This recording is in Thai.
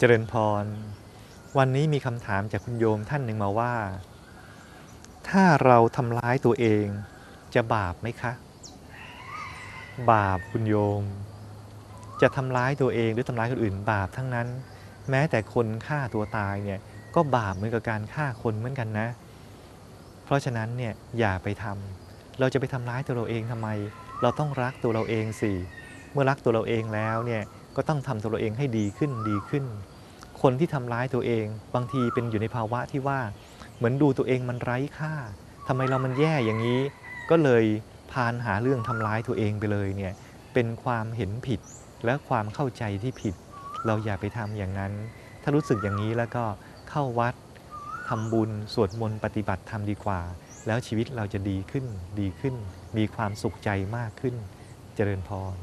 จริญพร วันนี้มีคำถามจากคุณโยมท่านหนึ่งมาว่า ถ้าเราทำร้ายตัวเองจะบาปไหมคะ บาปคุณโยม จะทำร้ายตัวเองหรือทำร้ายคนอื่น บาปทั้งนั้น แม้แต่คนฆ่าตัวตายเนี่ยก็บาปเหมือนกับการฆ่าคนเหมือนกันนะ เพราะฉะนั้นเนี่ยอย่าไปทำเราจะไปทำร้ายตัวเราเองทำไม เราต้องรักตัวเราเองสิเมื่อรักตัวเราเองแล้วเนี่ย ก็ต้องทำตัวเราเองให้ดีขึ้นดีขึ้น คนที่ทำร้ายตัวเองบางทีเป็นอยู่ในภาวะที่ว่า เหมือนดูตัวเองมันไร้ค่าทำไมเรามันแย่อย่างนี้ ก็เลยพานหาเรื่องทำร้ายตัวเองไปเลยเนี่ยเป็นความเห็นผิดและความเข้าใจที่ผิด เราอย่าไปทำอย่างนั้น ถ้ารู้สึกอย่างนี้แล้วก็เข้าวัดทำบุญสวดมนต์ปฏิบัติธรรมดีกว่า แล้วชีวิตเราจะดีขึ้นดีขึ้น มีความสุขใจมากขึ้น เจริญพร